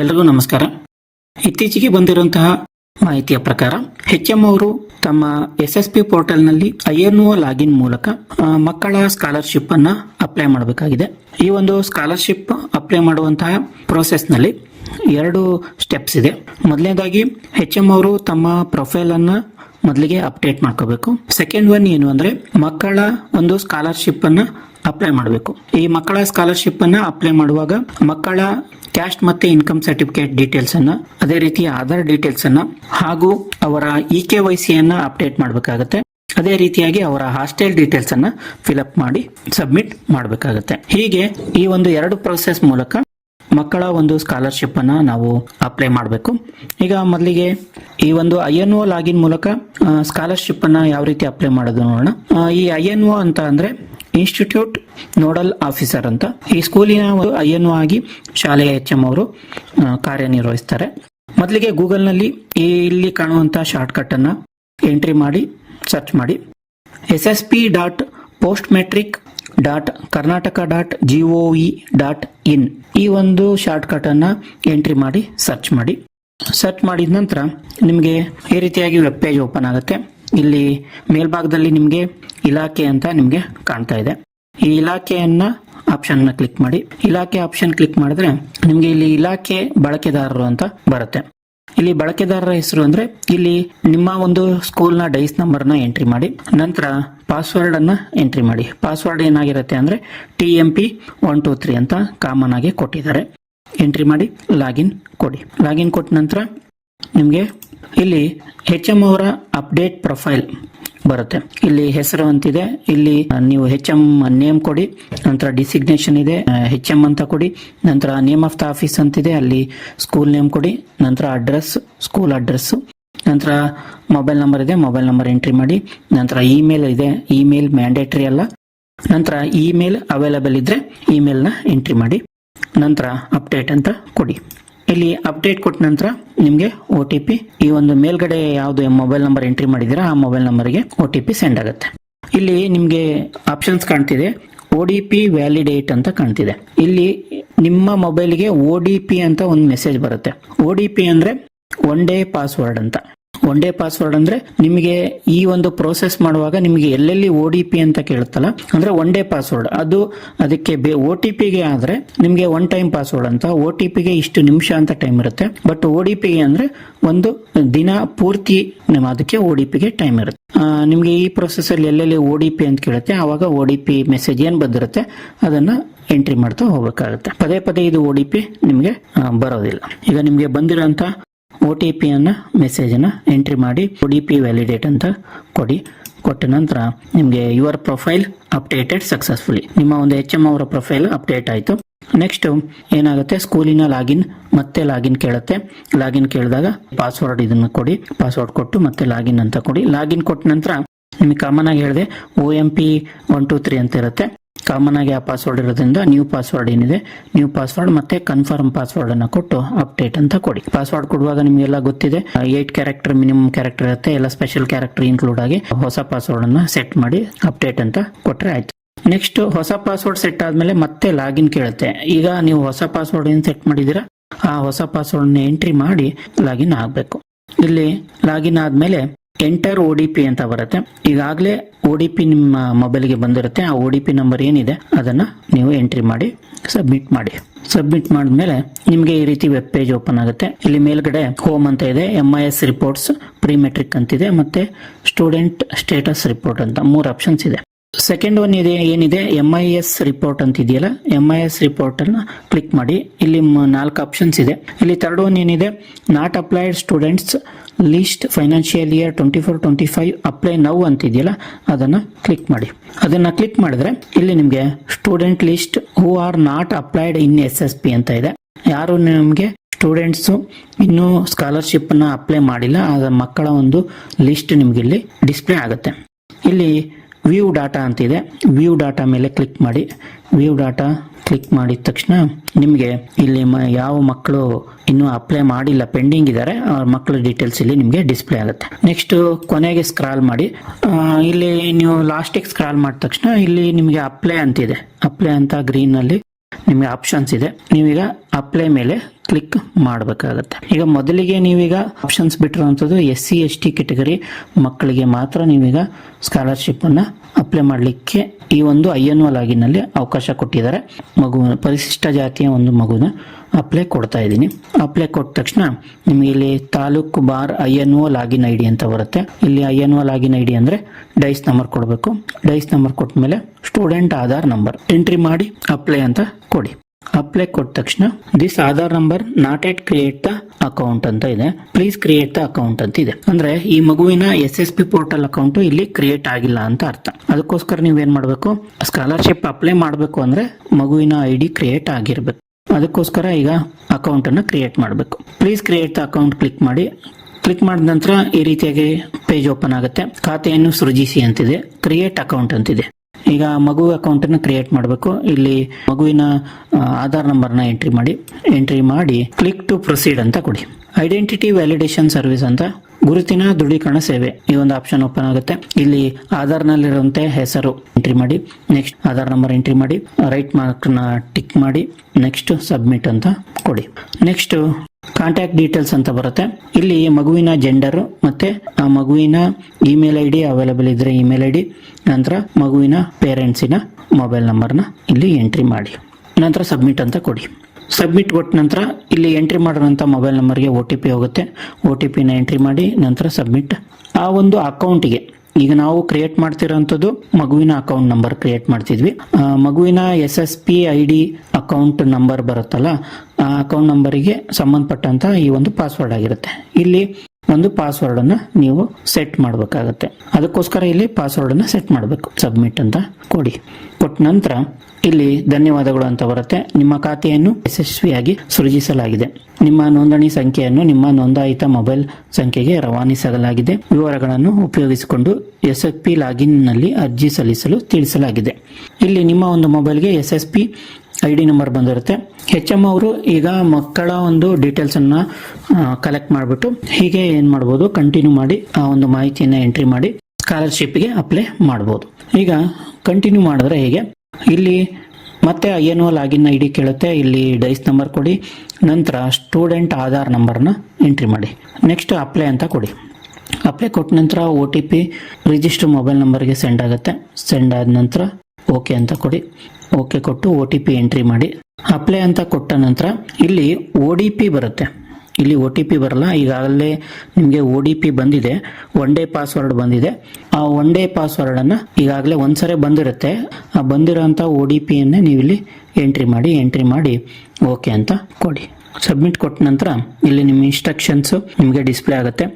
ಎಲ್ರಿಗೂ ನಮಸ್ಕಾರ. ಇತ್ತೀಚೆಗೆ ಬಂದಿರುವಂತಹ ಮಾಹಿತಿಯ ಪ್ರಕಾರ ಹೆಚ್ ಎಂ ಅವರು ತಮ್ಮ ಎಸ್ ಎಸ್ ಪಿ ಪೋರ್ಟಲ್ನಲ್ಲಿ ಐ ಎನ್ ಒ ಲಾಗಿನ್ ಮೂಲಕ ಮಕ್ಕಳ ಸ್ಕಾಲರ್ಶಿಪ್ ಅನ್ನ ಅಪ್ಲೈ ಮಾಡಬೇಕಾಗಿದೆ. ಈ ಒಂದು ಸ್ಕಾಲರ್ಶಿಪ್ ಅಪ್ಲೈ ಮಾಡುವಂತಹ ಪ್ರೋಸೆಸ್ನಲ್ಲಿ ಎರಡು ಸ್ಟೆಪ್ಸ್ ಇದೆ. ಮೊದಲನೇದಾಗಿ ಹೆಚ್ ಎಂ ಅವರು ತಮ್ಮ ಪ್ರೊಫೈಲ್ ಅನ್ನ ಮೊದಲಿಗೆ ಅಪ್ಡೇಟ್ ಮಾಡ್ಕೋಬೇಕು. ಸೆಕೆಂಡ್ ಒನ್ ಏನು ಅಂದ್ರೆ ಮಕ್ಕಳ ಒಂದು ಸ್ಕಾಲರ್ಶಿಪ್ ಅನ್ನ ಅಪ್ಲೈ ಮಾಡಬೇಕು. ಈ ಮಕ್ಕಳ ಸ್ಕಾಲರ್ಶಿಪ್ ಅನ್ನ ಅಪ್ಲೈ ಮಾಡುವಾಗ ಮಕ್ಕಳ ಕ್ಯಾಸ್ಟ್ ಮತ್ತೆ ಇನ್ಕಮ್ ಸರ್ಟಿಫಿಕೇಟ್ ಡೀಟೇಲ್ಸ್ ಅನ್ನ, ಅದೇ ರೀತಿ ಆಧಾರ್ ಡೀಟೇಲ್ಸ್ ಅನ್ನ, ಹಾಗೂ ಅವರ ಇ ಕೆ ವೈ ಸಿ ಅನ್ನ ಅಪ್ಡೇಟ್ ಮಾಡಬೇಕಾಗುತ್ತೆ. ಅದೇ ರೀತಿಯಾಗಿ ಅವರ ಹಾಸ್ಟೆಲ್ ಡೀಟೇಲ್ಸ್ ಅನ್ನ ಫಿಲಪ್ ಮಾಡಿ ಸಬ್ಮಿಟ್ ಮಾಡಬೇಕಾಗುತ್ತೆ. ಹೀಗೆ ಈ ಒಂದು ಎರಡು ಪ್ರೊಸೆಸ್ ಮೂಲಕ ಮಕ್ಕಳ ಒಂದು ಸ್ಕಾಲರ್ಶಿಪ್ ಅನ್ನ ನಾವು ಅಪ್ಲೈ ಮಾಡಬೇಕು. ಈಗ ಮೊದಲಿಗೆ ಈ ಒಂದು ಐ ಎನ್ ಒ ಲಾಗಿನ್ ಮೂಲಕ ಸ್ಕಾಲರ್ಶಿಪ್ ಅನ್ನ ಯಾವ ರೀತಿ ಅಪ್ಲೈ ಮಾಡೋದು ನೋಡೋಣ. ಈ ಐ ಎನ್ ಒ ಅಂತ ಅಂದ್ರೆ ಇನ್ಸ್ಟಿಟ್ಯೂಟ್ ನೋಡಲ್ ಆಫೀಸರ್ ಅಂತ. ಈ ಸ್ಕೂಲಿನ ಒಂದು ಆಗಿ ಶಾಲೆಯ ಎಚ್ ಎಂ ಅವರು ಕಾರ್ಯನಿರ್ವಹಿಸ್ತಾರೆ. ಮೊದಲಿಗೆ ಗೂಗಲ್ನಲ್ಲಿ ನಲ್ಲಿ ಇಲ್ಲಿ ಕಾಣುವಂತಹ ಶಾರ್ಟ್ಕಟ್ ಅನ್ನ ಎಂಟ್ರಿ ಮಾಡಿ, ಸರ್ಚ್ ಮಾಡಿ. S S P dot post matric dot Karnataka dot G O E dot in ಈ ಒಂದು ಶಾರ್ಟ್ಕಟ್ ಅನ್ನ ಎಂಟ್ರಿ ಮಾಡಿ, ಸರ್ಚ್ ಮಾಡಿ. ಸರ್ಚ್ ಮಾಡಿದ ನಂತರ ನಿಮಗೆ ಈ ರೀತಿಯಾಗಿ ವೆಬ್ ಪೇಜ್ ಓಪನ್ ಆಗುತ್ತೆ. ಇಲ್ಲಿ ಮೇಲ್ಭಾಗದಲ್ಲಿ ನಿಮಗೆ ಇಲಾಖೆ ಅಂತ ನಿಮಗೆ ಕಾಣ್ತಾ ಇದೆ. ಈ ಇಲಾಖೆಯನ್ನ ಆಪ್ಷನ್ನ ಕ್ಲಿಕ್ ಮಾಡಿ. ಇಲಾಖೆ ಆಪ್ಷನ್ ಕ್ಲಿಕ್ ಮಾಡಿದ್ರೆ ನಿಮಗೆ ಇಲ್ಲಿ ಇಲಾಖೆ ಬಳಕೆದಾರರು ಅಂತ ಬರುತ್ತೆ. ಇಲ್ಲಿ ಬಳಕೆದಾರರ ಹೆಸರು ಅಂದ್ರೆ ಇಲ್ಲಿ ನಿಮ್ಮ ಒಂದು ಸ್ಕೂಲ್ನ ಡೈಸ್ ನಂಬರ್ನ ಎಂಟ್ರಿ ಮಾಡಿ. ನಂತರ ಪಾಸ್ವರ್ಡ್ ಅನ್ನ ಎಂಟ್ರಿ ಮಾಡಿ. ಪಾಸ್ವರ್ಡ್ ಏನಾಗಿರುತ್ತೆ ಅಂದ್ರೆ T M P one two three ಅಂತ ಕಾಮನ್ ಆಗಿ ಕೊಟ್ಟಿದ್ದಾರೆ. ಎಂಟ್ರಿ ಮಾಡಿ ಲಾಗಿನ್ ಕೊಡಿ. ಲಾಗಿನ್ ಕೊಟ್ಟ ನಂತರ ನಿಮಗೆ ಇಲ್ಲಿ ಹೆಚ್ ಎಂ ಅವರ ಅಪ್ಡೇಟ್ ಪ್ರೊಫೈಲ್ ಬರುತ್ತೆ. ಇಲ್ಲಿ ಹೆಸರು ಅಂತಿದೆ. ಇಲ್ಲಿ ನೀವು ಹೆಚ್ ಎಂ ನೇಮ್ ಕೊಡಿ, ನಂತರ ಡಿಸಿಗ್ನೇಷನ್ ಇದೆ ಹೆಚ್ ಎಂ ಅಂತ ಕೊಡಿ, ನಂತರ ನೇಮ್ ಆಫ್ ದ ಆಫೀಸ್ ಅಂತಿದೆ, ಅಲ್ಲಿ ಸ್ಕೂಲ್ ನೇಮ್ ಕೊಡಿ, ನಂತರ ಅಡ್ರೆಸ್ ಸ್ಕೂಲ್ ಅಡ್ರೆಸ್ ನಂತರ ಮೊಬೈಲ್ ನಂಬರ್ ಇದೆ ಮೊಬೈಲ್ ನಂಬರ್ ಎಂಟ್ರಿ ಮಾಡಿ, ನಂತರ ಇಮೇಲ್ ಇದೆ ಇಮೇಲ್ ಮ್ಯಾಂಡೇಟರಿ ಅಲ್ಲ, ನಂತರ ಇಮೇಲ್ ಅವೈಲಬಲ್ ಇದ್ರೆ ನ ಎಂಟ್ರಿ ಮಾಡಿ, ನಂತರ ಅಪ್ಡೇಟ್ ಅಂತ ಕೊಡಿ. ಇಲ್ಲಿ ಅಪ್ಡೇಟ್ ಕೊಟ್ಟ ನಂತರ ನಿಮಗೆ ಒ ಟಿ ಪಿ ಈ ಒಂದು ಮೇಲ್ಗಡೆ ಯಾವುದು ಮೊಬೈಲ್ ನಂಬರ್ ಎಂಟ್ರಿ ಮಾಡಿದಿರಾ ಆ ಮೊಬೈಲ್ ನಂಬರ್ಗೆ ಒ ಟಿ ಪಿ ಸೆಂಡ್ ಆಗುತ್ತೆ. ಇಲ್ಲಿ ನಿಮಗೆ ಆಪ್ಷನ್ಸ್ ಕಾಣ್ತಿದೆ. ಒ ಡಿ ಪಿ ವ್ಯಾಲಿಡೇಟ್ ಅಂತ ಕಾಣ್ತಿದೆ. ಇಲ್ಲಿ ನಿಮ್ಮ ಮೊಬೈಲ್ಗೆ ಒ ಡಿ ಪಿ ಅಂತ ಒಂದು ಮೆಸೇಜ್ ಬರುತ್ತೆ. ಒ ಡಿ ಪಿ ಅಂದ್ರೆ ಒನ್ ಡೇ ಪಾಸ್ವರ್ಡ್ ಅಂತ. ಒನ್ ಡೇ ಪಾಸ್ವರ್ಡ್ ಅಂದ್ರೆ ನಿಮಗೆ ಈ ಒಂದು ಪ್ರೋಸೆಸ್ ಮಾಡುವಾಗ ನಿಮಗೆ ಎಲ್ಲೆಲ್ಲಿ ಒ ಡಿ ಪಿ ಅಂತ ಕೇಳುತ್ತಲ್ಲ, ಅಂದ್ರೆ ಒನ್ ಡೇ ಪಾಸ್ವರ್ಡ್ ಅದು ಅದಕ್ಕೆ ಒ ಟಿ ಪಿಗೆ ಆದ್ರೆ ನಿಮಗೆ ಒನ್ ಟೈಮ್ ಪಾಸ್ವರ್ಡ್ ಅಂತ ಒ ಟಿ ಪಿಗೆ ಇಷ್ಟು ನಿಮಿಷ ಅಂತ ಟೈಮ್ ಇರುತ್ತೆ. ಬಟ್ ಒ ಡಿ ಪಿಗೆ ಅಂದ್ರೆ ಒಂದು ದಿನ ಪೂರ್ತಿ ನಿಮ್ಮ ಅದಕ್ಕೆ ಒ ಡಿ ಪಿಗೆ ಟೈಮ್ ಇರುತ್ತೆ. ನಿಮಗೆ ಈ ಪ್ರೋಸೆಸ್ ಅಲ್ಲಿ ಎಲ್ಲೆಲ್ಲಿ ಒ ಡಿ ಪಿ ಅಂತ ಕೇಳುತ್ತೆ, ಆವಾಗ ಒ ಡಿ ಪಿ ಮೆಸೇಜ್ ಏನ್ ಬಂದಿರುತ್ತೆ, ಅದನ್ನ ಎಂಟ್ರಿ ಮಾಡ್ತಾ ಹೋಗಬೇಕಾಗುತ್ತೆ. ಪದೇ ಪದೇ ಇದು ಒ ಡಿ ಪಿ ನಿಮಗೆ ಬರೋದಿಲ್ಲ. ಈಗ ನಿಮಗೆ ಬಂದಿರೋಂಥ ಒ ಟಿ ಪಿಯನ್ನು ಮೆಸೇಜನ್ನು ಎಂಟ್ರಿ ಮಾಡಿ ಒ ಡಿ ಪಿ ವ್ಯಾಲಿಡೇಟ್ ಅಂತ ಕೊಡಿ. ಕೊಟ್ಟ ನಂತರ ನಿಮಗೆ ಯುವರ್ ಪ್ರೊಫೈಲ್ ಅಪ್ಡೇಟೆಡ್ ಸಕ್ಸಸ್ಫುಲಿ ನಿಮ್ಮ ಒಂದು ಎಚ್ ಎಂ ಅವರ ಪ್ರೊಫೈಲ್ ಅಪ್ಡೇಟ್ ಆಯಿತು. ನೆಕ್ಸ್ಟ್ ಏನಾಗುತ್ತೆ? ಸ್ಕೂಲಿನ ಲಾಗಿನ್ ಮತ್ತೆ ಲಾಗಿನ್ ಕೇಳುತ್ತೆ. ಲಾಗಿನ್ ಕೇಳಿದಾಗ ಪಾಸ್ವರ್ಡ್ ಇದನ್ನು ಕೊಡಿ. ಪಾಸ್ವರ್ಡ್ ಕೊಟ್ಟು ಮತ್ತೆ ಲಾಗಿನ್ ಅಂತ ಕೊಡಿ. ಲಾಗಿನ್ ಕೊಟ್ಟ ನಂತರ ನಿಮಗೆ ಕಾಮನ್ ಆಗಿ ಹೇಳಿದೆ O M P one two three ಅಂತ ಇರುತ್ತೆ. ಕಾಮನ್ ಆಗಿ ಆ ಪಾಸ್ವರ್ಡ್ ಇರೋದ್ರಿಂದ ನ್ಯೂ ಪಾಸ್ವರ್ಡ್ ಏನಿದೆ ನ್ಯೂ ಪಾಸ್ವರ್ಡ್ ಮತ್ತೆ ಕನ್ಫರ್ಮ್ ಪಾಸ್ವರ್ಡ್ ಅನ್ನು ಕೊಟ್ಟು ಅಪ್ಡೇಟ್ ಅಂತ ಕೊಡಿ. ಪಾಸ್ವರ್ಡ್ ಕೊಡುವಾಗ ನಿಮಗೆಲ್ಲ ಗೊತ್ತಿದೆ ಏಟ್ ಕ್ಯಾರೆಕ್ಟರ್ ಮಿನಿಮಮ್ ಕ್ಯಾರೆಕ್ಟರ್ ಇರುತ್ತೆ, ಎಲ್ಲ ಸ್ಪೆಷಲ್ ಕ್ಯಾರೆಕ್ಟರ್ ಇನ್ಕ್ಲೂಡ್ ಆಗಿ ಹೊಸ ಪಾಸ್ವರ್ಡ್ ಅನ್ನು ಸೆಟ್ ಮಾಡಿ ಅಪ್ಡೇಟ್ ಅಂತ ಕೊಟ್ರೆ ಆಯ್ತು. ನೆಕ್ಸ್ಟ್ ಹೊಸ ಪಾಸ್ವರ್ಡ್ ಸೆಟ್ ಆದ್ಮೇಲೆ ಮತ್ತೆ ಲಾಗಿನ್ ಕೇಳುತ್ತೆ. ಈಗ ನೀವು ಹೊಸ ಪಾಸ್ವರ್ಡ್ ಏನು ಸೆಟ್ ಮಾಡಿದ್ದೀರಾ, ಆ ಹೊಸ ಪಾಸ್ವರ್ಡ್ ಎಂಟ್ರಿ ಮಾಡಿ ಲಾಗಿನ್ ಆಗಬೇಕು. ಇಲ್ಲಿ ಲಾಗಿನ್ ಆದ್ಮೇಲೆ ಎಂಟರ್ ಒ ಡಿ ಪಿ ಅಂತ ಬರುತ್ತೆ. ಈಗಾಗಲೇ ಒ ಡಿ ಪಿ ನಿಮ್ಮ ಮೊಬೈಲ್ಗೆ ಬಂದಿರುತ್ತೆ. ಆ ಒ ಡಿ ಪಿ ನಂಬರ್ ಏನಿದೆ ಅದನ್ನು ನೀವು ಎಂಟ್ರಿ ಮಾಡಿ, ಸಬ್ಮಿಟ್ ಮಾಡಿ. ಸಬ್ಮಿಟ್ ಮಾಡಿದ್ಮೇಲೆ ನಿಮಗೆ ಈ ರೀತಿ ವೆಬ್ ಪೇಜ್ ಓಪನ್ ಆಗುತ್ತೆ. ಇಲ್ಲಿ ಮೇಲ್ಗಡೆ ಹೋಮ್ ಅಂತ ಇದೆ M I S reports pre matric ಅಂತಿದೆ, ಮತ್ತೆ ಸ್ಟೂಡೆಂಟ್ ಸ್ಟೇಟಸ್ ರಿಪೋರ್ಟ್ ಅಂತ ಮೂರು ಆಪ್ಷನ್ಸ್ ಇದೆ. ಸೆಕೆಂಡ್ ಒನ್ ಇದೆ, ಏನಿದೆ? ಎಂ ಐ ಎಸ್ ರಿಪೋರ್ಟ್ ಅಂತ ಇದೆಯಲ್ಲ ಎಂ ಐ ಎಸ್ ರಿಪೋರ್ಟ್ ಅನ್ನ ಕ್ಲಿಕ್ ಮಾಡಿ. ಇಲ್ಲಿ ನಾಲ್ಕು ಆಪ್ಷನ್ಸ್ ಇದೆ. ಇಲ್ಲಿ ಥರ್ಡ್ ಒನ್ ಏನಿದೆ? Not applied students list financial year twenty four twenty five apply now ಅಂತ ಇದೆಯಲ್ಲ ಅದನ್ನ ಕ್ಲಿಕ್ ಮಾಡಿ. ಅದನ್ನ ಕ್ಲಿಕ್ ಮಾಡಿದ್ರೆ ಇಲ್ಲಿ ನಿಮಗೆ student list who are not applied in S S P ಅಂತ ಇದೆ. ಯಾರು ನಿಮಗೆ ಸ್ಟೂಡೆಂಟ್ಸು ಇನ್ನೂ ಸ್ಕಾಲರ್ಶಿಪ್ ಅನ್ನ ಅಪ್ಲೈ ಮಾಡಿಲ್ಲ ಅದರ ಮಕ್ಕಳ ಒಂದು ಲಿಸ್ಟ್ ನಿಮ್ಗೆ ಇಲ್ಲಿ ಡಿಸ್ಪ್ಲೇ ಆಗುತ್ತೆ. ಇಲ್ಲಿ ವ್ಯೂ ಡಾಟಾ ಅಂತಿದೆ. ವ್ಯೂ ಡಾಟಾ ಮೇಲೆ ಕ್ಲಿಕ್ ಮಾಡಿ. ವ್ಯೂ ಡಾಟಾ ಕ್ಲಿಕ್ ಮಾಡಿದ ತಕ್ಷಣ ನಿಮಗೆ ಇಲ್ಲಿ ಮ- ಯಾವ ಮಕ್ಕಳು ಇನ್ನೂ ಅಪ್ಲೈ ಮಾಡಿಲ್ಲ, ಪೆಂಡಿಂಗ್ ಇದ್ದಾರೆ ಅವ್ರ ಮಕ್ಕಳ ಡೀಟೇಲ್ಸ್ ಇಲ್ಲಿ ನಿಮಗೆ ಡಿಸ್ಪ್ಲೇ ಆಗುತ್ತೆ. ನೆಕ್ಸ್ಟ್ ಕೊನೆಗೆ ಸ್ಕ್ರಾಲ್ ಮಾಡಿ. ಇಲ್ಲಿ ನೀವು ಲಾಸ್ಟಿಗೆ ಸ್ಕ್ರಾಲ್ ಮಾಡಿದ ತಕ್ಷಣ ಇಲ್ಲಿ ನಿಮಗೆ ಅಪ್ಲೈ ಅಂತಿದೆ. ಅಪ್ಲೈ ಅಂತ ಗ್ರೀನ್ ಅಲ್ಲಿ ನಿಮಗೆ ಆಪ್ಷನ್ಸ್ ಇದೆ. ನೀವೀಗ ಅಪ್ಲೈ ಮೇಲೆ ಕ್ಲಿಕ್ ಮಾಡಬೇಕಾಗತ್ತೆ. ಈಗ ಮೊದಲಿಗೆ ನೀವೀಗ options ಬಿಟ್ಟಿರುವಂಥದ್ದು S C S T category ಮಕ್ಕಳಿಗೆ ಮಾತ್ರ ನೀವೀಗ ಸ್ಕಾಲರ್ಶಿಪ್ ಅನ್ನ ಅಪ್ಲೈ ಮಾಡಲಿಕ್ಕೆ ಈ ಒಂದು ಐ ಎನ್ ಲಾಗಿನಲ್ಲಿ ಅವಕಾಶ ಕೊಟ್ಟಿದ್ದಾರೆ. ಮಗು ಪರಿಶಿಷ್ಟ ಜಾತಿಯ ಒಂದು ಮಗುನ ಅಪ್ಲೈ ಕೊಡ್ತಾ ಇದ್ದೀನಿ. ಅಪ್ಲೈ ಕೊಟ್ಟ ತಕ್ಷಣ ನಿಮಗೆ ಇಲ್ಲಿ taluk bar I N O login I D ಅಂತ ಬರುತ್ತೆ. ಇಲ್ಲಿ I N O login I D ಅಂದರೆ ಡೈಸ್ ನಂಬರ್ ಕೊಡಬೇಕು. ಡೈಸ್ ನಂಬರ್ ಕೊಟ್ಟ ಮೇಲೆ ಸ್ಟೂಡೆಂಟ್ ಆಧಾರ್ ನಂಬರ್ ಎಂಟ್ರಿ ಮಾಡಿ ಅಪ್ಲೈ ಅಂತ ಕೊಡಿ. ಅಪ್ಲೈ ಕೊಟ್ಟ ತಕ್ಷಣ this Aadhaar number not at create the account ಅಂತ ಇದೆ. ಪ್ಲೀಸ್ ಕ್ರಿಯೇಟ್ ದ ಅಕೌಂಟ್ ಅಂತ ಇದೆ. ಅಂದ್ರೆ ಈ ಮಗುವಿನ S S P portal account ಇಲ್ಲಿ ಕ್ರಿಯೇಟ್ ಆಗಿಲ್ಲ ಅಂತ ಅರ್ಥ. ಅದಕ್ಕೋಸ್ಕರ ನೀವೇನ್ ಮಾಡಬೇಕು? ಸ್ಕಾಲರ್ಶಿಪ್ ಅಪ್ಲೈ ಮಾಡಬೇಕು ಅಂದ್ರೆ ಮಗುವಿನ ಐ ಡಿ ಕ್ರಿಯೇಟ್ ಆಗಿರ್ಬೇಕು. ಅದಕ್ಕೋಸ್ಕರ ಈಗ ಅಕೌಂಟ್ ಅನ್ನು ಕ್ರಿಯೇಟ್ ಮಾಡಬೇಕು. Please create the account click ಮಾಡಿ. ಕ್ಲಿಕ್ ಮಾಡಿದ ನಂತರ ಈ ರೀತಿಯಾಗಿ ಪೇಜ್ ಓಪನ್ ಆಗುತ್ತೆ. ಖಾತೆಯನ್ನು ಸೃಜಿಸಿ ಅಂತಿದೆ. ಕ್ರಿಯೇಟ್ ಅಕೌಂಟ್ ಅಂತಿದೆ. ಈಗ ಮಗು ಅಕೌಂಟ್ ಅನ್ನು ಕ್ರಿಯೇಟ್ ಮಾಡಬೇಕು. ಇಲ್ಲಿ ಮಗುವಿನ ಆಧಾರ್ ಆಧಾರ್ ನಂಬರ್ನ ಎಂಟ್ರಿ ಮಾಡಿ ಎಂಟ್ರಿ ಮಾಡಿ ಕ್ಲಿಕ್ ಟು ಪ್ರೊಸೀಡ್ ಅಂತ ಕೊಡಿ. ಐಡೆಂಟಿಟಿ ವ್ಯಾಲಿಡೇಷನ್ ಸರ್ವಿಸ್ ಅಂತ ಗುರುತಿನ ದೃಢೀಕರಣ ಸೇವೆ ಈ ಒಂದು ಆಪ್ಷನ್ ಓಪನ್ ಆಗುತ್ತೆ. ಇಲ್ಲಿ ಆಧಾರ್ ನಲ್ಲಿರುವಂತೆ ಹೆಸರು ಎಂಟ್ರಿ ಮಾಡಿ ನೆಕ್ಸ್ಟ್ ಆಧಾರ್ ನಂಬರ್ ಎಂಟ್ರಿ ಮಾಡಿ ರೈಟ್ ಮಾರ್ಕ್ನ ಟಿಕ್ ಮಾಡಿ ನೆಕ್ಸ್ಟ್ ಸಬ್ಮಿಟ್ ಅಂತ ಕೊಡಿ. ನೆಕ್ಸ್ಟ್ ಕಾಂಟ್ಯಾಕ್ಟ್ ಡೀಟೇಲ್ಸ್ ಅಂತ ಬರುತ್ತೆ. ಇಲ್ಲಿ ಮಗುವಿನ ಜೆಂಡರ್ ಮತ್ತೆ ಆ ಮಗುವಿನ ಇಮೇಲ್ ಐ ಡಿ ಅವೈಲಬಲ್ ಇದ್ರೆ ಇಮೇಲ್ ಐ ಡಿ ನಂತರ ಮಗುವಿನ ಪೇರೆಂಟ್ಸಿನ ಮೊಬೈಲ್ ನಂಬರ್ನ ಇಲ್ಲಿ ಎಂಟ್ರಿ ಮಾಡಿ. ನಂತರ ಸಬ್ಮಿಟ್ ಅಂತ ಕೊಡಿ. ಸಬ್ಮಿಟ್ ಕೊಟ್ಟ ನಂತರ ಇಲ್ಲಿ ಎಂಟ್ರಿ ಮಾಡಿರೋಂಥ ಮೊಬೈಲ್ ನಂಬರ್ಗೆ ಒ ಟಿ ಪಿ ಹೋಗುತ್ತೆ. ಒ ಟಿ ಪಿನ ಎಂಟ್ರಿ ಮಾಡಿ, ನಂತರ ಸಬ್ಮಿಟ್ ಆ ಒಂದು ಅಕೌಂಟಿಗೆ ಈಗ ನಾವು ಕ್ರಿಯೇಟ್ ಮಾಡ್ತಿರೋಂಥದ್ದು ಮಗುವಿನ ಅಕೌಂಟ್ ನಂಬರ್ ಕ್ರಿಯೇಟ್ ಮಾಡ್ತಿದ್ವಿ. ಮಗುವಿನ S S P I D account number ಬರುತ್ತಲ್ಲ, ಆ ಅಕೌಂಟ್ ನಂಬರಿಗೆ ಸಂಬಂಧಪಟ್ಟಂತ ಈ ಒಂದು ಪಾಸ್ವರ್ಡ್ ಆಗಿರುತ್ತೆ. ಇಲ್ಲಿ ಒಂದು ಪಾಸ್ವರ್ಡ್ ಅನ್ನ ನೀವು ಸೆಟ್ ಮಾಡಬೇಕಾಗತ್ತೆ. ಅದಕ್ಕೋಸ್ಕರ ಇಲ್ಲಿ ಪಾಸ್ವರ್ಡ್ ಅನ್ನ ಸೆಟ್ ಮಾಡಬೇಕು ಸಬ್ಮಿಟ್ ಅಂತ ಕೊಡಿ. ಕೊಟ್ಟ ನಂತರ ಇಲ್ಲಿ ಧನ್ಯವಾದಗಳು ಅಂತ ಬರುತ್ತೆ. ನಿಮ್ಮ ಖಾತೆಯನ್ನು ಯಶಸ್ವಿಯಾಗಿ ಸೃಜಿಸಲಾಗಿದೆ. ನಿಮ್ಮ ನೋಂದಣಿ ಸಂಖ್ಯೆಯನ್ನು ನಿಮ್ಮ ನೋಂದಾಯಿತ ಮೊಬೈಲ್ ಸಂಖ್ಯೆಗೆ ರವಾನಿಸಲಾಗಿದೆ. ವಿವರಗಳನ್ನು ಉಪಯೋಗಿಸಿಕೊಂಡು ಎಸ್ ಎಸ್ ಪಿ ಲಾಗಿನ್ನಲ್ಲಿ ಅರ್ಜಿ ಸಲ್ಲಿಸಲು ತಿಳಿಸಲಾಗಿದೆ. ಇಲ್ಲಿ ನಿಮ್ಮ ಒಂದು ಮೊಬೈಲ್ಗೆ S S P I D number ಬಂದಿರುತ್ತೆ. ಎಚ್ ಎಂ ಅವರು ಈಗ ಮಕ್ಕಳ ಒಂದು ಡೀಟೇಲ್ಸ್ ಅನ್ನ ಕಲೆಕ್ಟ್ ಮಾಡಿಬಿಟ್ಟು ಹೀಗೆ ಏನ್ ಮಾಡ್ಬೋದು ಕಂಟಿನ್ಯೂ ಮಾಡಿ ಆ ಒಂದು ಮಾಹಿತಿಯನ್ನ ಎಂಟ್ರಿ ಮಾಡಿ ಸ್ಕಾಲರ್ಶಿಪ್ಗೆ ಅಪ್ಲೈ ಮಾಡ್ಬೋದು. ಈಗ ಕಂಟಿನ್ಯೂ ಮಾಡಿದ್ರೆ ಹೇಗೆ? ಇಲ್ಲಿ ಮತ್ತೆ ಒ ಲಾಗಿನ್ ಐ ಡಿ ಕೇಳುತ್ತೆ, ಇಲ್ಲಿ ಡೈಸ್ ನಂಬರ್ ಕೊಡಿ, ನಂತರ ಸ್ಟೂಡೆಂಟ್ ಆಧಾರ್ ನಂಬರ್ನ ಎಂಟ್ರಿ ಮಾಡಿ. ನೆಕ್ಸ್ಟ್ ಅಪ್ಲೈ ಅಂತ ಕೊಡಿ. ಅಪ್ಲೈ ಕೊಟ್ಟ ನಂತರ O T P register mobile ನಂಬರ್ಗೆ ಸೆಂಡ್ ಆಗುತ್ತೆ. ಸೆಂಡ್ ಆದ ನಂತರ ಓಕೆ ಅಂತ ಕೊಡಿ. ಓಕೆ ಕೊಟ್ಟು ಒ ಟಿ ಪಿ ಎಂಟ್ರಿ ಮಾಡಿ. ಅಪ್ಲೈ ಅಂತ ಕೊಟ್ಟ ನಂತರ ಇಲ್ಲಿ ಒ ಡಿ ಪಿ ಬರುತ್ತೆ. ಇಲ್ಲಿ ಒ ಟಿ ಪಿ ಬರಲ್ಲ. ಈಗಾಗಲೇ ನಿಮಗೆ ಒ ಡಿ ಪಿ ಬಂದಿದೆ. ಒನ್ ಡೇ ಪಾಸ್ವರ್ಡ್ ಬಂದಿದೆ. ಆ ಒನ್ ಡೇ ಪಾಸ್ವರ್ಡನ್ನು ಈಗಾಗಲೇ ಒಂದ್ಸರಿ ಬಂದಿರುತ್ತೆ. ಆ ಬಂದಿರೋಂಥ ಒ ಡಿ ಪಿಯನ್ನೇ ನೀವು ಎಂಟ್ರಿ ಮಾಡಿ ಎಂಟ್ರಿ ಮಾಡಿ ಓಕೆ ಅಂತ ಕೊಡಿ. ಸಬ್ಮಿಟ್ ಕೊಟ್ಟ ನಂತರ ಇಲ್ಲಿ ನಿಮ್ಮ ಇನ್ಸ್ಟ್ರಕ್ಷನ್ಸ್ ನಿಮಗೆ ಡಿಸ್ಪ್ಲೇ ಆಗುತ್ತೆ.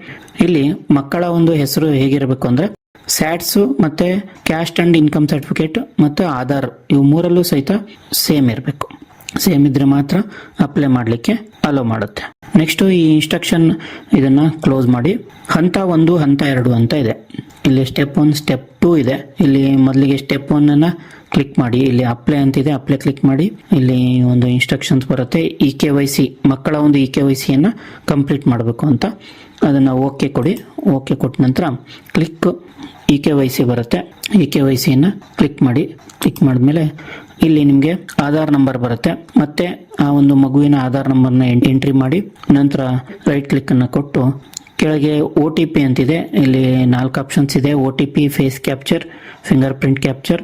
ಇಲ್ಲಿ ಮಕ್ಕಳ ಒಂದು ಹೆಸರು ಹೇಗಿರಬೇಕು ಅಂದ್ರೆ ಸ್ಯಾಟ್ಸು ಮತ್ತೆ ಕ್ಯಾಸ್ಟ್ ಅಂಡ್ ಇನ್ಕಮ್ ಸರ್ಟಿಫಿಕೇಟ್ ಮತ್ತು ಆಧಾರ್ ಇವು ಮೂರಲ್ಲೂ ಸಹಿತ ಸೇಮ್ ಇರಬೇಕು. ಸೇಮ್ ಇದ್ರೆ ಮಾತ್ರ ಅಪ್ಲೈ ಮಾಡಲಿಕ್ಕೆ ಅಲೋ ಮಾಡುತ್ತೆ. ನೆಕ್ಸ್ಟ್ ಈ ಇನ್ಸ್ಟ್ರಕ್ಷನ್ ಇದನ್ನ ಕ್ಲೋಸ್ ಮಾಡಿ. ಹಂತ ಒಂದು, ಹಂತ ಎರಡು ಅಂತ ಇದೆ. ಇಲ್ಲಿ ಸ್ಟೆಪ್ ಒನ್ ಸ್ಟೆಪ್ ಟೂ ಇದೆ. ಇಲ್ಲಿ ಮೊದಲಿಗೆ ಸ್ಟೆಪ್ ಒನ್ ಅನ್ನ ಕ್ಲಿಕ್ ಮಾಡಿ. ಇಲ್ಲಿ ಅಪ್ಲೈ ಅಂತಿದೆ ಅಪ್ಲೈ ಕ್ಲಿಕ್ ಮಾಡಿ. ಇಲ್ಲಿ ಒಂದು ಇನ್ಸ್ಟ್ರಕ್ಷನ್ಸ್ ಬರುತ್ತೆ ಇ ಕೆ ವೈ ಸಿ ಮಕ್ಕಳ ಒಂದು ಇ ಕೆ ವೈ ಸಿಯನ್ನು ಕಂಪ್ಲೀಟ್ ಮಾಡಬೇಕು ಅಂತ. ಅದನ್ನು ಓಕೆ ಕೊಡಿ. ಓಕೆ ಕೊಟ್ಟ ನಂತರ click E K Y C ಬರುತ್ತೆ. ಇ ಕೆ ವೈ ಸಿಯನ್ನು ಕ್ಲಿಕ್ ಮಾಡಿ. ಕ್ಲಿಕ್ ಮಾಡಿದ್ಮೇಲೆ ಇಲ್ಲಿ ನಿಮಗೆ ಆಧಾರ್ ನಂಬರ್ ಬರುತ್ತೆ. ಮತ್ತೆ ಆ ಒಂದು ಮಗುವಿನ ಆಧಾರ್ ನಂಬರ್ನ ಎಂಟ್ರಿ ಮಾಡಿ. ನಂತರ ರೈಟ್ ಕ್ಲಿಕ್ಕನ್ನು ಕೊಟ್ಟು ಕೆಳಗೆ ಒ ಟಿ ಪಿ ಅಂತಿದೆ. ಇಲ್ಲಿ ನಾಲ್ಕು ಆಪ್ಷನ್ಸ್ ಇದೆ. O T P face capture fingerprint capture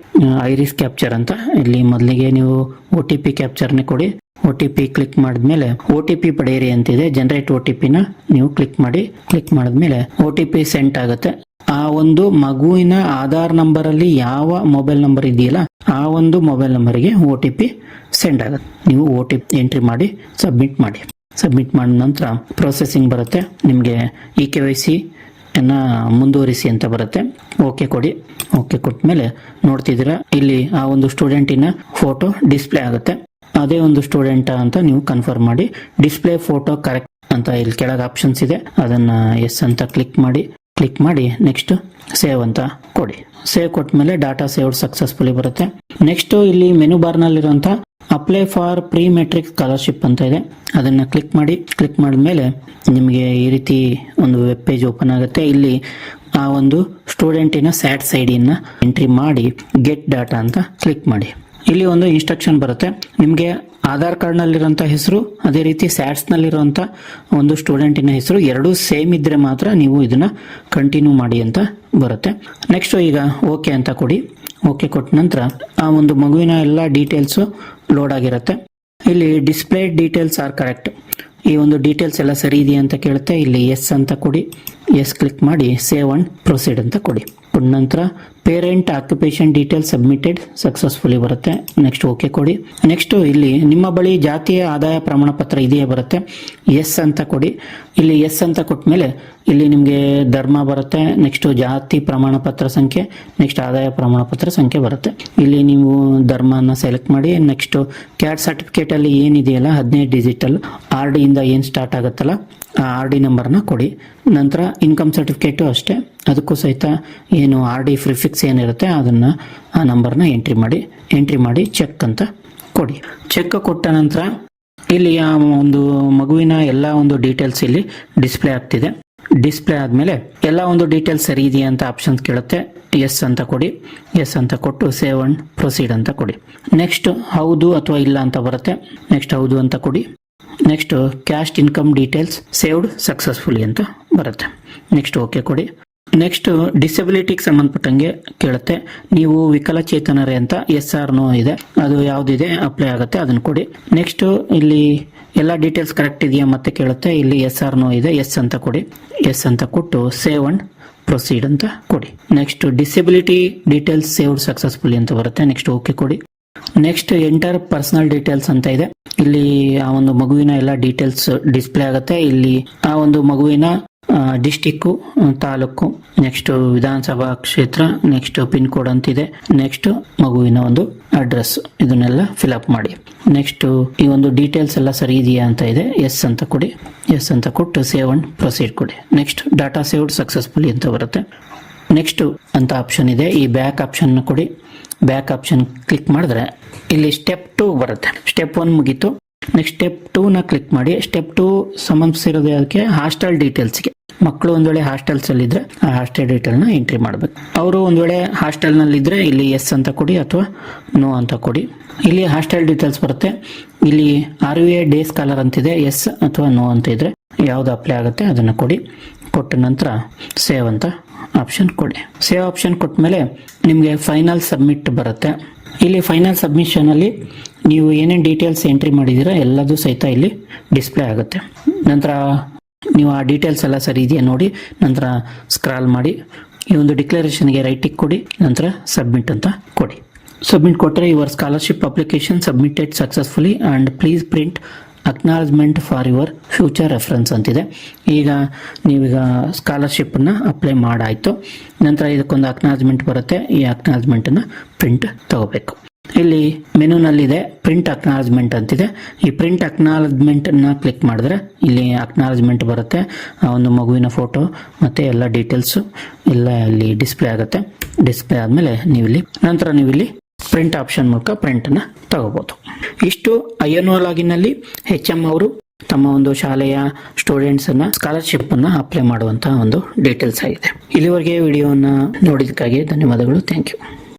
iris capture ಅಂತ. ಇಲ್ಲಿ ಮೊದಲಿಗೆ ನೀವು ಒ ಟಿ ಪಿ ಕ್ಯಾಪ್ಚರ್ನೇ ಕೊಡಿ. ಒ ಟಿ ಪಿ ಕ್ಲಿಕ್ ಮಾಡಿದ್ಮೇಲೆ ಒ ಟಿ ಪಿ ಪಡೆಯಿರಿ ಅಂತಿದೆ. ಜನರೇಟ್ ಒ ಟಿ ಪಿನ ನೀವು ಕ್ಲಿಕ್ ಮಾಡಿ ಕ್ಲಿಕ್ ಮಾಡಿದ್ಮೇಲೆ ಒ ಟಿ ಪಿ ಸೆಂಟ್ ಆಗುತ್ತೆ. ಆ ಒಂದು ಮಗುವಿನ ಆಧಾರ್ ನಂಬರ್ ಅಲ್ಲಿ ಯಾವ ಮೊಬೈಲ್ ನಂಬರ್ ಇದೆಯಲ್ಲ, ಆ ಒಂದು ಮೊಬೈಲ್ ನಂಬರ್ಗೆ ಒ ಟಿ ಪಿ ಸೆಂಡ್ ಆಗುತ್ತೆ. ನೀವು ಒ ಟಿ ಪಿ ಎಂಟ್ರಿ ಮಾಡಿ ಸಬ್ಮಿಟ್ ಮಾಡಿ. ಸಬ್ಮಿಟ್ ಮಾಡಿದ ನಂತರ ಪ್ರೊಸೆಸಿಂಗ್ ಬರುತ್ತೆ. ನಿಮಗೆ ಇ ಕೆ ವೈ ಸಿ ಅನ್ನ ಮುಂದುವರಿಸಿ ಅಂತ ಬರುತ್ತೆ. ಓಕೆ ಕೊಡಿ. ಓಕೆ ಕೊಟ್ಟ ಮೇಲೆ ನೋಡ್ತಿದ್ದೀರಾ, ಇಲ್ಲಿ ಆ ಒಂದು ಸ್ಟೂಡೆಂಟಿನ ಫೋಟೋ ಡಿಸ್ಪ್ಲೇ ಆಗುತ್ತೆ. ಅದೇ ಒಂದು ಸ್ಟೂಡೆಂಟ್ ಅಂತ ನೀವು ಕನ್ಫರ್ಮ್ ಮಾಡಿ ಡಿಸ್ಪ್ಲೇ ಫೋಟೋ ಕರೆಕ್ಟ್ ಅಂತ ಇಲ್ಲಿ ಕೆಳಗೆ ಆಪ್ಷನ್ಸ್ ಇದೆ. ಅದನ್ನ ಎಸ್ ಅಂತ ಕ್ಲಿಕ್ ಮಾಡಿ ಕ್ಲಿಕ್ ಮಾಡಿ ನೆಕ್ಸ್ಟ್ ಸೇವ್ ಅಂತ ಕೊಡಿ. ಸೇವ್ ಕೊಟ್ಟ ಮೇಲೆ ಡಾಟಾ ಸೇವ್ ಸಕ್ಸಸ್ಫುಲಿ ಬರುತ್ತೆ. ನೆಕ್ಸ್ಟ್ ಇಲ್ಲಿ menu ಬಾರ್ನಲ್ಲಿರುವಂಥ apply for pre matric scholarship ಅಂತ ಇದೆ. ಅದನ್ನ ಕ್ಲಿಕ್ ಮಾಡಿ ಕ್ಲಿಕ್ ಮಾಡಿದ್ಮೇಲೆ ನಿಮಗೆ ಈ ರೀತಿ ಒಂದು ವೆಬ್ ಪೇಜ್ ಓಪನ್ ಆಗುತ್ತೆ. ಇಲ್ಲಿ ಆ ಒಂದು ಸ್ಟೂಡೆಂಟಿನ ಸ್ಯಾಟ್ಸ್ ಸೈಡಿನ ಎಂಟ್ರಿ ಮಾಡಿ ಗೆಟ್ ಡಾಟಾ ಅಂತ ಕ್ಲಿಕ್ ಮಾಡಿ. ಇಲ್ಲಿ ಒಂದು ಇನ್ಸ್ಟ್ರಕ್ಷನ್ ಬರುತ್ತೆ. ನಿಮಗೆ ಆಧಾರ್ ಕಾರ್ಡ್ನಲ್ಲಿರುವಂಥ ಹೆಸರು, ಅದೇ ರೀತಿ ಸ್ಯಾಟ್ಸ್ನಲ್ಲಿರುವಂಥ ಒಂದು ಸ್ಟೂಡೆಂಟಿನ ಹೆಸರು, ಎರಡೂ ಸೇಮ್ ಇದ್ದರೆ ಮಾತ್ರ ನೀವು ಇದನ್ನು ಕಂಟಿನ್ಯೂ ಮಾಡಿ ಅಂತ ಬರುತ್ತೆ. ನೆಕ್ಸ್ಟ್ ಈಗ ಓಕೆ ಅಂತ ಕೊಡಿ. ಓಕೆ ಕೊಟ್ಟ ನಂತರ ಆ ಒಂದು ಮಗುವಿನ ಎಲ್ಲ ಡೀಟೇಲ್ಸು ಲೋಡ್ ಆಗಿರುತ್ತೆ. ಇಲ್ಲಿ ಡಿಸ್ಪ್ಲೇ ಡೀಟೇಲ್ಸ್ ಆರ್ ಕರೆಕ್ಟ್ ಈ ಒಂದು ಡೀಟೇಲ್ಸ್ ಎಲ್ಲ ಸರಿ ಇದೆಯಾ ಅಂತ ಕೇಳುತ್ತೆ. ಇಲ್ಲಿ ಎಸ್ ಅಂತ ಕೊಡಿ. ಎಸ್ ಕ್ಲಿಕ್ ಮಾಡಿ ಸೇವ್ ಅಂಡ್ ಪ್ರೊಸೀಡ್ ಅಂತ ಕೊಡಿ. ನಂತರ parent occupation detail submitted successfully ಬರುತ್ತೆ. ನೆಕ್ಸ್ಟ್ ಓಕೆ ಕೊಡಿ. ನೆಕ್ಸ್ಟ್ ಇಲ್ಲಿ ನಿಮ್ಮ ಬಳಿ ಜಾತಿಯ ಆದಾಯ ಪ್ರಮಾಣ ಪತ್ರ ಇದೆಯೇ ಬರುತ್ತೆ. ಎಸ್ ಅಂತ ಕೊಡಿ. ಇಲ್ಲಿ ಎಸ್ ಅಂತ ಕೊಟ್ಟ ಮೇಲೆ ಇಲ್ಲಿ ನಿಮಗೆ ಧರ್ಮ ಬರುತ್ತೆ ನೆಕ್ಸ್ಟ್ ಜಾತಿ ಪ್ರಮಾಣ ಪತ್ರ ಸಂಖ್ಯೆ ನೆಕ್ಸ್ಟ್ ಆದಾಯ ಪ್ರಮಾಣ ಪತ್ರ ಸಂಖ್ಯೆ ಬರುತ್ತೆ. ಇಲ್ಲಿ ನೀವು ಧರ್ಮನ ಸೆಲೆಕ್ಟ್ ಮಾಡಿ ನೆಕ್ಸ್ಟ್ ಕ್ಯಾಟ್ ಸರ್ಟಿಫಿಕೇಟ್ ಅಲ್ಲಿ ಏನಿದೆಯಲ್ಲ, ಹದಿನೈದು ಡಿಜಿಟಲ್ ಆರ್ ಡಿ ಇಂದ ಏನು ಸ್ಟಾರ್ಟ್ ಆಗುತ್ತಲ್ಲ, ಆ ಆರ್ ಡಿ ನಂಬರ್ನ ಕೊಡಿ. ನಂತರ ಇನ್ಕಮ್ ಸರ್ಟಿಫಿಕೇಟು ಅಷ್ಟೇ. ಅದಕ್ಕೂ ಸಹಿತ ಏನು ಆರ್ ಡಿ ಪ್ರಿಫಿಕ್ಸ್ ಏನಿರುತ್ತೆ, ಅದನ್ನು ಆ ನಂಬರ್ನ ಎಂಟ್ರಿ ಮಾಡಿ ಎಂಟ್ರಿ ಮಾಡಿ ಚೆಕ್ ಅಂತ ಕೊಡಿ. ಚೆಕ್ ಕೊಟ್ಟ ನಂತರ, ಇಲ್ಲಿ ಒಂದು ಮಗುವಿನ ಎಲ್ಲ ಒಂದು ಡೀಟೇಲ್ಸ್ ಇಲ್ಲಿ ಡಿಸ್ಪ್ಲೇ ಆಗ್ತಿದೆ. ಡಿಸ್ಪ್ಲೇ ಆದಮೇಲೆ ಎಲ್ಲ ಒಂದು ಡೀಟೇಲ್ಸ್ ಸರಿ ಇದೆಯಾ ಅಂತ ಆಪ್ಷನ್ಸ್ ಕೇಳುತ್ತೆ. ಎಸ್ ಅಂತ ಕೊಡಿ. ಎಸ್ ಅಂತ ಕೊಟ್ಟು ಸೇವ್ ಅಂಡ್ ಪ್ರೊಸೀಡ್ ಅಂತ ಕೊಡಿ. ನೆಕ್ಸ್ಟ್ ಹೌದು ಅಥವಾ ಇಲ್ಲ ಅಂತ ಬರುತ್ತೆ. ನೆಕ್ಸ್ಟ್ ಹೌದು ಅಂತ ಕೊಡಿ. Next cash income details saved successfully ಅಂತ ಬರುತ್ತೆ. ನೆಕ್ಸ್ಟ್ ಓಕೆ ಕೊಡಿ. ನೆಕ್ಸ್ಟ್ ಡಿಸಬಿಲಿಟಿಗೆ ಸಂಬಂಧಪಟ್ಟಂಗೆ ಕೇಳುತ್ತೆ. ನೀವು ವಿಕಲಚೇತನರೇ ಅಂತ ಎಸ್ ಆರ್ ನೋ ಇದೆ. ಅದು ಯಾವುದಿದೆ? ಅಪ್ಲೈ ಆಗುತ್ತೆ. ಅದನ್ನು ಕೊಡಿ. ನೆಕ್ಸ್ಟ್ ಇಲ್ಲಿ ಎಲ್ಲ ಡೀಟೇಲ್ಸ್ ಕರೆಕ್ಟ್ ಇದೆಯಾ ಮತ್ತೆ ಕೇಳುತ್ತೆ. ಇಲ್ಲಿ ಎಸ್ ಆರ್ ನೋ ಇದೆ. ಎಸ್ ಅಂತ ಕೊಡಿ. ಎಸ್ ಅಂತ ಕೊಟ್ಟು ಸೇವ್ ಅಂಡ್ ಪ್ರೊಸೀಡ್ ಅಂತ ಕೊಡಿ. Next disability details saved successful ಅಂತ ಬರುತ್ತೆ. ನೆಕ್ಸ್ಟ್ ಓಕೆ ಕೊಡಿ. ನೆಕ್ಸ್ಟ್ ಎಂಟರ್ ಪರ್ಸನಲ್ ಡೀಟೇಲ್ಸ್ ಅಂತ ಇದೆ. ಇಲ್ಲಿ ಆ ಒಂದು ಮಗುವಿನ ಎಲ್ಲ ಡೀಟೇಲ್ಸ್ ಡಿಸ್ಪ್ಲೇ ಆಗುತ್ತೆ. ಇಲ್ಲಿ ಆ ಒಂದು ಮಗುವಿನ ಡಿಸ್ಟಿಕ್ಕು ತಾಲೂಕು ನೆಕ್ಸ್ಟ್ ವಿಧಾನಸಭಾ ಕ್ಷೇತ್ರ ನೆಕ್ಸ್ಟ್ ಪಿನ್ ಕೋಡ್ ಅಂತಿದೆ. ನೆಕ್ಸ್ಟ್ ಮಗುವಿನ ಒಂದು ಅಡ್ರೆಸ್ ಇದನ್ನೆಲ್ಲ ಫಿಲಪ್ ಮಾಡಿ. ನೆಕ್ಸ್ಟ್ ಈ ಒಂದು ಡೀಟೇಲ್ಸ್ ಎಲ್ಲ ಸರಿ ಇದೆಯಾ ಅಂತ ಇದೆ. ಎಸ್ ಅಂತ ಕೊಡಿ. ಎಸ್ ಅಂತ ಕೊಟ್ಟು ಸೇವ್ ಅಂಡ್ ಪ್ರೊಸೀಡ್ ಕೊಡಿ. ನೆಕ್ಸ್ಟ್ ಡಾಟಾ ಸೇವ್ಡ್ ಸಕ್ಸಸ್ಫುಲಿ ಅಂತ ಬರುತ್ತೆ. ನೆಕ್ಸ್ಟ್ ಅಂತ ಆಪ್ಷನ್ ಇದೆ. ಈ ಬ್ಯಾಕ್ ಆಪ್ಷನ್ ಕೊಡಿ. ಬ್ಯಾಕ್ ಆಪ್ಷನ್ ಕ್ಲಿಕ್ ಮಾಡಿದ್ರೆ ಇಲ್ಲಿ ಸ್ಟೆಪ್ ಟೂ ಬರುತ್ತೆ. ಸ್ಟೆಪ್ ಒನ್ ಮುಗೀತು. ನೆಕ್ಸ್ಟ್ ಸ್ಟೆಪ್ ಟೂನ ಕ್ಲಿಕ್ ಮಾಡಿ. ಸ್ಟೆಪ್ ಟೂ ಸಂಬಂಧಿಸಿರೋದು ಅದಕ್ಕೆ ಹಾಸ್ಟೆಲ್ ಡೀಟೇಲ್ಸ್ಗೆ ಮಕ್ಕಳು ಒಂದು ವೇಳೆ ಹಾಸ್ಟೆಲ್ಸ್ ಅಲ್ಲಿ ಇದ್ರೆ ಆ ಹಾಸ್ಟೆಲ್ ಡೀಟೇಲ್ನ ಎಂಟ್ರಿ ಮಾಡಬೇಕು. ಅವರು ಒಂದು ವೇಳೆ ಹಾಸ್ಟೆಲ್ನಲ್ಲಿ ಇದ್ರೆ ಇಲ್ಲಿ ಎಸ್ ಅಂತ ಕೊಡಿ ಅಥವಾ ನೋ ಅಂತ ಕೊಡಿ. ಇಲ್ಲಿ ಹಾಸ್ಟೆಲ್ ಡೀಟೇಲ್ಸ್ ಬರುತ್ತೆ. ಇಲ್ಲಿ are we a day scholar ಅಂತಿದೆ. ಎಸ್ ಅಥವಾ ನೋ ಅಂತ ಇದ್ರೆ ಯಾವ್ದು ಅಪ್ಲೈ ಆಗುತ್ತೆ ಅದನ್ನ ಕೊಡಿ. ಕೊಟ್ಟ ನಂತರ ಸೇವ್ ಅಂತ ಆಪ್ಷನ್ ಕೊಡಿ. ಸೇವ್ ಆಪ್ಷನ್ ಕೊಟ್ಟ ಮೇಲೆ ನಿಮಗೆ ಫೈನಲ್ ಸಬ್ಮಿಟ್ ಬರುತ್ತೆ. ಇಲ್ಲಿ ಫೈನಲ್ ಸಬ್ಮಿಷನ್ ಅಲ್ಲಿ ನೀವು ಏನೇನು ಡೀಟೇಲ್ಸ್ ಎಂಟ್ರಿ ಮಾಡಿದ್ದೀರಾ ಎಲ್ಲದು ಸಹಿತ ಇಲ್ಲಿ ಡಿಸ್ಪ್ಲೇ ಆಗುತ್ತೆ. ನಂತರ ನೀವು ಆ ಡೀಟೇಲ್ಸ್ ಎಲ್ಲ ಸರಿ ಇದೆಯಾ ನೋಡಿ, ನಂತರ ಸ್ಕ್ರಾಲ್ ಮಾಡಿ, ಈ ಒಂದು ಡಿಕ್ಲರೇಷನ್ಗೆ ರೈಟಿಗೆ ಕೊಡಿ, ನಂತರ ಸಬ್ಮಿಟ್ ಅಂತ ಕೊಡಿ. ಸಬ್ಮಿಟ್ ಕೊಟ್ಟರೆ your scholarship application submitted successfully and please print acknowledgement for your future reference ಅಂತಿದೆ. ಈಗ ನೀವೀಗ ಸ್ಕಾಲರ್ಶಿಪ್ಪನ್ನು ಅಪ್ಲೈ ಮಾಡಾಯಿತು. ನಂತರ ಇದಕ್ಕೊಂದು ಅಕ್ನಾಲಜ್ಮೆಂಟ್ ಬರುತ್ತೆ. ಈ ಅಕ್ನಾಲಜ್ಮೆಂಟನ್ನು ಪ್ರಿಂಟ್ ತಗೋಬೇಕು. ಇಲ್ಲಿ ಮೆನುನಲ್ಲಿದೆ ಪ್ರಿಂಟ್ ಅಕ್ನಾಲಜ್ಮೆಂಟ್ ಅಂತಿದೆ. ಈ ಪ್ರಿಂಟ್ ಅಕ್ನಾಲಜ್ಮೆಂಟನ್ನು ಕ್ಲಿಕ್ ಮಾಡಿದ್ರೆ ಇಲ್ಲಿ ಅಕ್ನಾಲಜ್ಮೆಂಟ್ ಬರುತ್ತೆ. ಒಂದು ಮಗುವಿನ ಫೋಟೋ ಮತ್ತು ಎಲ್ಲ ಡೀಟೇಲ್ಸು ಎಲ್ಲ ಇಲ್ಲಿ ಡಿಸ್ಪ್ಲೇ ಆಗುತ್ತೆ. ಡಿಸ್ಪ್ಲೇ ಆದಮೇಲೆ ನೀವಿಲ್ಲಿ ನಂತರ ನೀವಿಲ್ಲಿ ಪ್ರಿಂಟ್ ಆಪ್ಷನ್ ಮೂಲಕ ಪ್ರಿಂಟನ್ನು ತಗೋಬೋದು. ಇಷ್ಟು ಐ ಎನ್ ಲಾಗಿನ್ನಲ್ಲಿ ಹೆಚ್ ಎಂ ಅವರು ತಮ್ಮ ಒಂದು ಶಾಲೆಯ ಸ್ಟೂಡೆಂಟ್ಸನ್ನು ಸ್ಕಾಲರ್ಶಿಪ್ಪನ್ನು ಅಪ್ಲೈ ಮಾಡುವಂತಹ ಒಂದು ಡೀಟೇಲ್ಸ್ ಆಗಿದೆ. ಇಲ್ಲಿವರೆಗೆ ವಿಡಿಯೋವನ್ನು ನೋಡಿದ್ದಕ್ಕಾಗಿ ಧನ್ಯವಾದಗಳು. Thank you